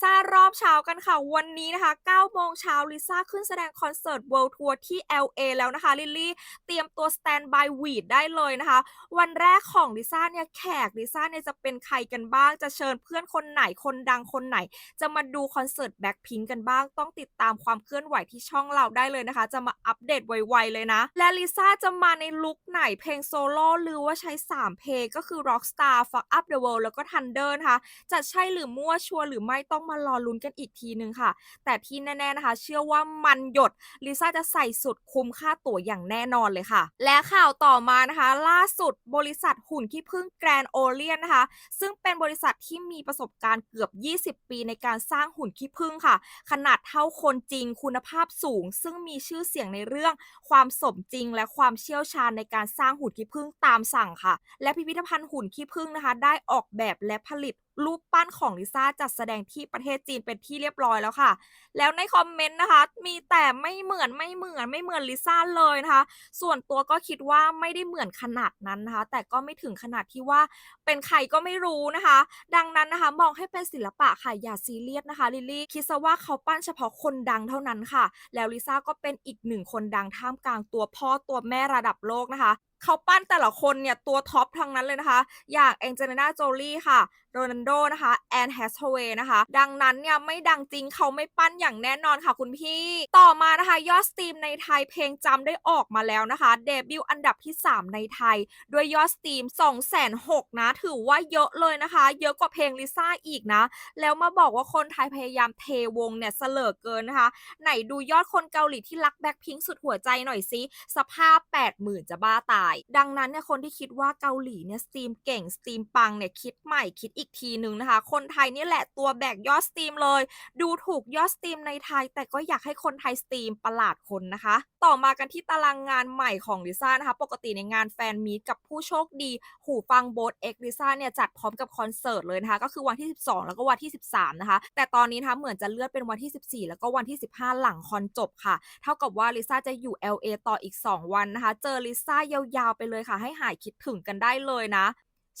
ลิซ่ารอบเช้ากันค่ะ วันนี้นะคะ9โมงเช้าลิซ่าขึ้นแสดงคอนเสิร์ต World Tour ที่ LA แล้วนะคะ ลิลลี่เตรียมตัว stand by วีดได้เลยนะคะ วันแรกของลิซ่าเนี่ยแขกลิซ่าเนี่ยจะเป็นใครกันบ้าง จะเชิญเพื่อนคนไหนคนดังคนไหน จะมาดูคอนเสิร์ตแบ็คพิงกันบ้าง ต้องติดตามความเคลื่อนไหวที่ช่องเราได้เลยนะคะ จะมาอัปเดตไวๆเลยนะ และลิซ่าจะมาในลุคไหนเพลงโซโล่หรือว่าใช้ 3 เพลงก็คือ Rockstar Fuck Up the World แล้วก็ Thunder นะคะจะใช่หรือมั่วชัวร์หรือไม่ต้องมารอลุ้นกันอีกทีนึงค่ะ แต่ที่แน่ๆนะคะ เชื่อว่ามันหยดลิซ่าจะใส่สุดคุ้มค่าตั๋วอย่างแน่นอนเลยค่ะ และข่าวต่อมานะคะ ล่าสุดบริษัทหุ่นขี้ผึ้งแกรนโอเลียนนะคะ ซึ่งเป็นบริษัทที่มีประสบการณ์เกือบ 20 ปีในการสร้างหุ่นขี้ผึ้งค่ะ ขนาดเท่าคนจริงคุณภาพสูง ซึ่งมีชื่อเสียงในเรื่องความสมจริง และความเชี่ยวชาญในการสร้างหุ่นขี้ผึ้งตามสั่งค่ะ และพิพิธภัณฑ์หุ่นขี้ผึ้งนะคะ ได้ออกแบบและผลิต รูปปั้นของลิซ่าจัดแสดงที่ประเทศจีนเป็นที่เรียบร้อยแล้วค่ะ แล้วในคอมเมนต์นะคะ มีแต่ไม่เหมือนไม่เหมือนไม่เหมือนลิซ่าเลยนะคะ ส่วนตัวก็คิดว่าไม่ได้เหมือนขนาดนั้นนะคะ แต่ก็ไม่ถึงขนาดที่ว่าเป็นใครก็ไม่รู้นะคะ ดังนั้นนะคะ มองให้เป็นศิลปะค่ะอย่าซีเรียสนะคะลิลลี่คิดซะว่าเขาปั้นเฉพาะคนดังเท่านั้นค่ะ แล้วลิซ่าก็เป็นอีกหนึ่งคนดังท่ามกลางตัวพ่อตัวแม่ระดับโลกนะคะ เขาปั้นแต่ละคนเนี่ย ตัวท็อปทั้งนั้นเลยนะคะ อย่างแองเจลิน่าโจลี่ค่ะโรนัลโดนะคะแอนแฮสเวย์นะคะ ดังนั้นเนี่ย ไม่ดังจริงเขาไม่ปั้นอย่างแน่นอนค่ะคุณพี่ ต่อมานะคะ ยอดสตรีมในไทยเพลงจำได้ออกมาแล้วนะคะ เดบิวต์อันดับที่ 3 ในไทย ด้วยยอดสตรีม2 6 0 0 0นะ ถือว่าเยอะเลยนะคะ เยอะกว่าเพลงลิซ่าอีกนะ แล้วมาบอกว่าคนไทยพยายามเทวงเนี่ยเสลอเกินนะคะ ไหนดูยอดคนเกาหลีที่รักแบ็คพิงสุดหัวใจหน่อยสิสภาพ 80,000 จะบ้าตายดังนั้นเนี่ยคนที่คิดว่าเกาหลีเนี่ยสตรีมเก่งสตรีมปังเนี่ยคิดใหม่คิดอีกทีนึงนะคะ คนไทยนี่แหละตัวแบกยอดสตรีมเลย ดูถูกยอดสตรีมในไทย แต่ก็อยากให้คนไทยสตรีมประหลาดคนนะคะ ต่อมากันที่ตารางงานใหม่ของลิซ่านะคะ ปกติในงานแฟนมีตกับผู้โชคดี หูฟังโบสเอ็กลิซ่าเนี่ยจัดพร้อมกับคอนเสิร์ตเลยนะคะ ก็คือวันที่ 12 แล้วก็วันที่ 13 นะคะ แต่ตอนนี้นะคะเหมือนจะเลื่อนเป็นวันที่ 14 แล้วก็วันที่ 15 หลังคอนจบค่ะ เท่ากับว่าลิซ่าจะอยู่ LA ต่ออีก 2 วันนะคะ เจอลิซ่ายาวๆไปเลยค่ะ ให้หายคิดถึงกันได้เลยนะ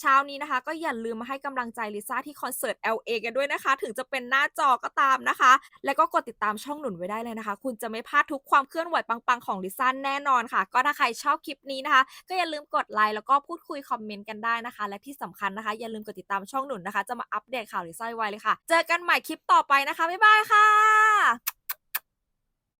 เช้านี้นะคะ ก็อย่าลืมมาให้กำลังใจลิซ่าที่คอนเสิร์ต LA กันด้วยนะคะ ถึงจะเป็นหน้าจอก็ตามนะคะ แล้วก็กดติดตามช่องหนุนไว้ได้เลยนะคะ คุณจะไม่พลาดทุกความเคลื่อนไหวปังๆของลิซ่าแน่นอนค่ะ ก็ถ้าใครชอบคลิปนี้นะคะ ก็อย่าลืมกดไลค์แล้วก็พูดคุยคอมเมนต์กันได้นะคะ และที่สำคัญนะคะ อย่าลืมกดติดตามช่องหนุนนะคะ จะมาอัปเดตข่าวลิซ่าไว้เลยค่ะ เจอกันใหม่คลิปต่อไปนะคะบ๊ายบายค่ะ